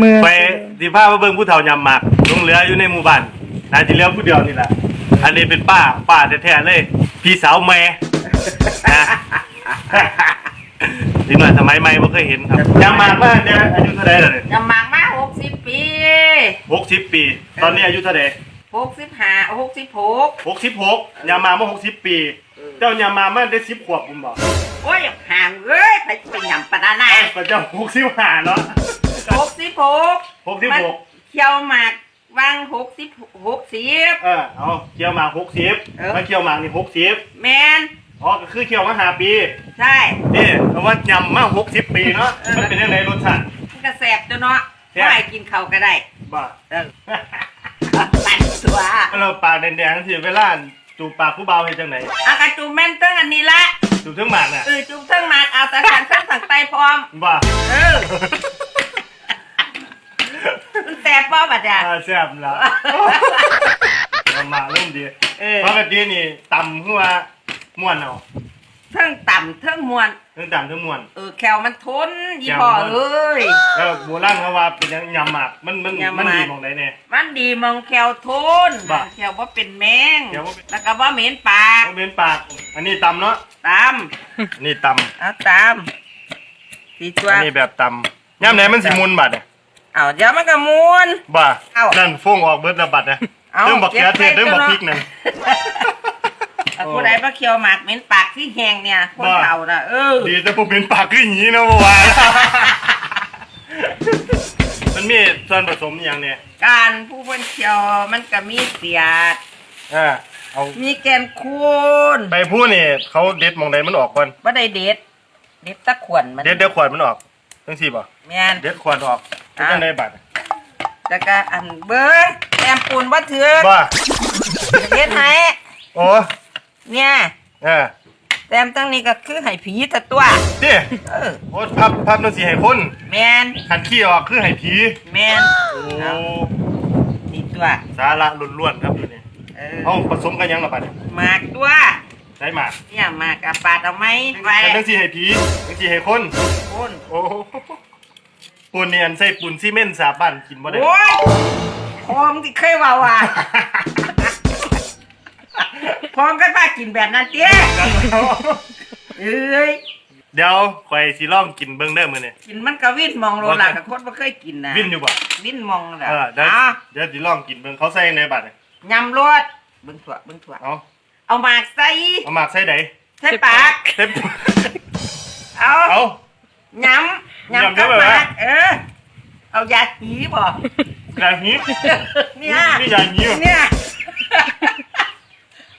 มือไปสิพามาเบิ่งผู้เฒ่ายำหมากลงเรืออยู่ในหมู่บ้านน่าจะเหลือผู้เดียวนี่แหละอันนี้เป็นป้าป้าแท้ๆเลย พี่สาวแม่นะนี่หน่อยสมัยใหม่บ่เคยเห็นครับยำหมากมาเนี่ยอายุเท่าไหร่แล้วเนี่ยจะหมักมาหกสิบปีหกสิบปี ตอนนี้อายุเท่าไหร่หกสิบห้าหกสิบหกหกสิบหกยำมาเมื่อหกสิบปี เจ้ายำมาเมื่อได้สิบขวบผมบอกโอ้ยห่างเอ้ยไปไปหยำปะนานาพระเจ้าหกสิบห้าเนาะ หกสิบหกหกสิบหกเคี่ยวหมากวางหกสิบหกสิบเออเอาเคี่ยวหมากหกสิบเออมาเคี่ยวหมากนี่หกสิบแมนอ๋อก็คือเคี่ยวมาห้าปี ใช่นี่เพราะว่ายำมาหกสิบปีเนาะเออมันเป็นยังไงรสชาติมันก็แสบตัวเนาะแซ่บไม่ให้กินเขาวก็ได้บ้าเออตัดตัวเราปากแดงๆสิเวลาจูบปากผู้เบาให้จังไหนอากาจูแม่นเติ้งอันนี้ละจูบทั้งหมากน่ะเออจูเติ้งหมากเอาแต่ขันเครื่องสั่งไตพร้อมบ้าเออ มันแสบป่ะบัดอะอ่าแซ่บละเอามาเริ่มดีเออปกตินี่ตำหัวม้วนเอาเทิงต่ำเทิงมวน ทั้งตำทั้งม้วน เออแควมันทนยี่ห้อแควมัน เอ้ย แล้วโบราณเขาว่าเป็นยังยำหมากมันมันยำหมาก มันดีมองไหนเนี่ย มันดีมองแควทนบ่ะแควว่าเป็นแมง แควบ่เป็น แล้วก็ว่าเหม็นปากต้องเป็นปาก อันนี้ตำเนาะตามอันนี้ตเอาตามสีตัำวอันนี้แบบตำย่ำไหนมันสิมุนบัดเนี่ย เอาเดี๋ยวมันก็มวนบ่าเอ้านั่นฟงออกเบิดระบัดนะเอาเรื่องบักเขือเทศเก็บไว้ เรื่องบักเถอะพริกนั่นเอาผู้ใดมาเคียวหมากเหม็นปากที่แหงเนี่ยคนบ่ะเฒ่าน่ะเออดีแต่ผมเป็นปากคืออย่างนี้นะเมื่อวานมันมีส่วนผสมอย่างเนี่ยการผู้เพิ่นเคียวมันก็มีเสียด อ่าเอามีแกนคูนไปพูดนี่เขาเด็ดหมองใดมันออกก่อนบ่ได้เด็ด เด็ดตะขวนมันเด็ดเด็ดขวดมันออกทั้งสี่บ่ แม่นเด็ดขวดออกเป็นจังไดบัดแล้วก็อันเบิ้งแอมปูนบ่ถือบ่าเด็ดให้โอ้เนี่ยเออแต้มตั้งนี้ก็คือให้ผีแตะตัวนี่เออโอ้พับพับนั่นสิให้คนแมนขันขี้ออกคือให้ผีแมนโอ้เอานี่ตัวสาระล้วนๆครับอยู่นี่เออเอาผสมกันยังละบัดเนี่ยหมากตัวได้หมากเนี่ยหมากกับปาดเอาไหมไว้ขันทั้งสิให้ผีทั้งสิให้คนคนโอ้โห ปูนเนียนใส่ปูนซีเมนต์สาบ้านกินบ่ได้โอ้ยพร้อมที่เคยว่าว่าพร้อมกันป้ากินแบบนั้นเตี้ยเอ้ยเดี๋ยวข่อยสิลองกินเบิ่งเด้อมื้อนี้กินมันก็วิ่นมองโลละกับคนบ่เคยกินนะวินอยู่บ่วิ่นมองแหละเออเดี๋ยวอะเดี๋ยวสิลองกินเบิ่งเขาใส่ในบัตรยำรสเบิ่งถั่วเบิ่งถั่วเอาเอาหมากใส่เอาหมากใส่ใดใส่ปาก เต็มเอาเอา ยำยำยำกับได้ไหมหมากเออ เอายาหีบ่อย่างนี้เนี่ยนี่อย่างนี้เนี่ย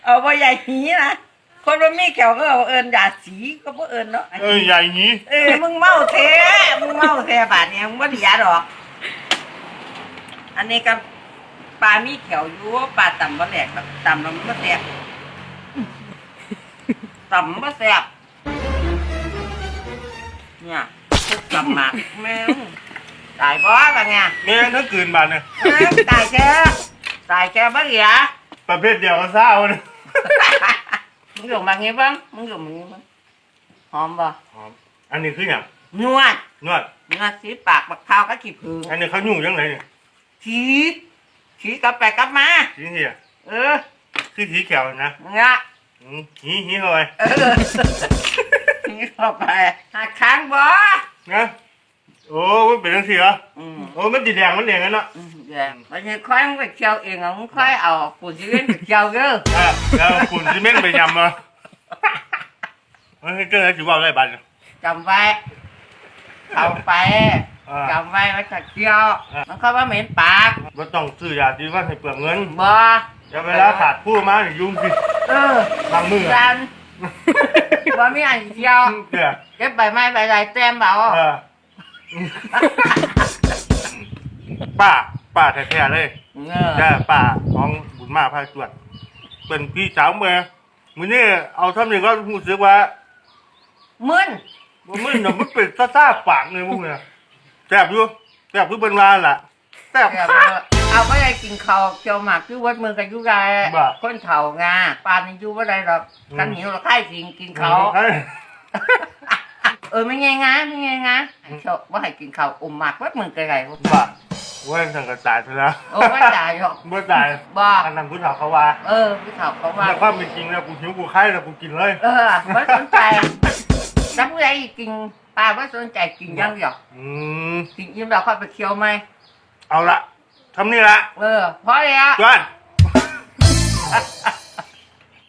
เอาบ่ยาหีนะคนบ่มีแขวก็เอาเอิ้นยาสีก็บ่เอิ้นเนาะเอออย่างนี้เออมึงเมาแท้มึงเมาแท้บาดเนี่ยมึงบ่ได้ยาดอก อันนี้ก็ปลามีแขวอยู่ปลาต่ำบ่แหลกแบบต่ำแล้วมันบ่แซ่บต่ำบ่แซ่บ เนี่ยทุกต่ำมากแม่งตายบ่บางไงแม่งทั้งคืนบัตรเนี่ยแม่งตายแค่ตายแค่บ่เหลือประเภทเดียวกับซ่าวนะมึงอยู่บางงี้บ้างมึงอยู่บางงี้บ้างหอมบ่หอมอันนี้คืออย่างนวดนวดนวดสีปากบักพร้าวก็ขี้ผึ้งอันนี้เขายุ่งยังไงเนี่ยขี้ขี้กลับไปกลับมาทีเหี้ยเออคือทีแขวนะเนี่ยอืมหีหีเข้า ไปเออขี้เข้าไปหักค้างบ่นะโอ้มันเป็นจังซี่เหรออืมโอ้มันสีแดงมันแดงกันเนาะอืมเดี๋ยวมันจะค่อยมึงไปเคี่ยวเองอะมึงค่อยเอาปูนซีเรียนไปเคี่ยวเด้ออะแล้วปูนซีเมนต์ไปยำมาเฮ้ยเกิดอะไรสิว่าอะไรบัตรเนี่ยจำไว้เอาไปอ่าจำไว้ไว้จะเคี่ยวอ่ามัมันเข้าว่าเหม็นปากว่าต้องซื้อยาที่ว่าให้เปลืองเงินบ่อย่าเวลาขาดผู้มาเนี่ยยุ่งสิเออบางมือจัน ว่ามีอันเดียวเดี๋ยวเก็บใบไม้ใบไรแต้มเบาเออป้าป้าแท้ๆเลยเงอแค่ป้าของบุญมาภาคตรวจเป็นพี่สาวเมื่อมือนี่เอาทำอย่างก็รู้สึกว่ามึนมันมึนเนาะมันเป็นซ่าๆปากเลยพวกเนี่ยแซ่บอยู่แซ่บคือเป็นวานล่ะแซ่บเดี๋ยว เอาไปกินข้าวเกี่ยวหมากคือวัดเมืองกับยุกายบ่าคนเฒ่างาปานนี่อยู่ว่าไรหรอกอืมกันหิวเราไข่สิงกินเขาวเอ้ย เออไม่ไงงะไม่ไงงะไอ้โชคว่าให้กินข้าวอมหมากวัดมึงไกลๆว่าบ่เว้ยสังกตายไปแล้วโอ้ว่าจ่ายหรอกบ่ตายบ่อันนั้นผู้เฒ่าเขาว่าเออพี่เขาเขาว่า แต่ความเป็นจริงแล้วกูหิวกูไข้แล้วกูกินเลย เออไม่สนใจแล้วผู้ใดกินปลาไม่สนใจกินอยังเดียวอืม กินยิ้มเราค่อยไปเคี้ยวไหมเอาละ ทำนี่ละเออเพราะอะไรอะจวน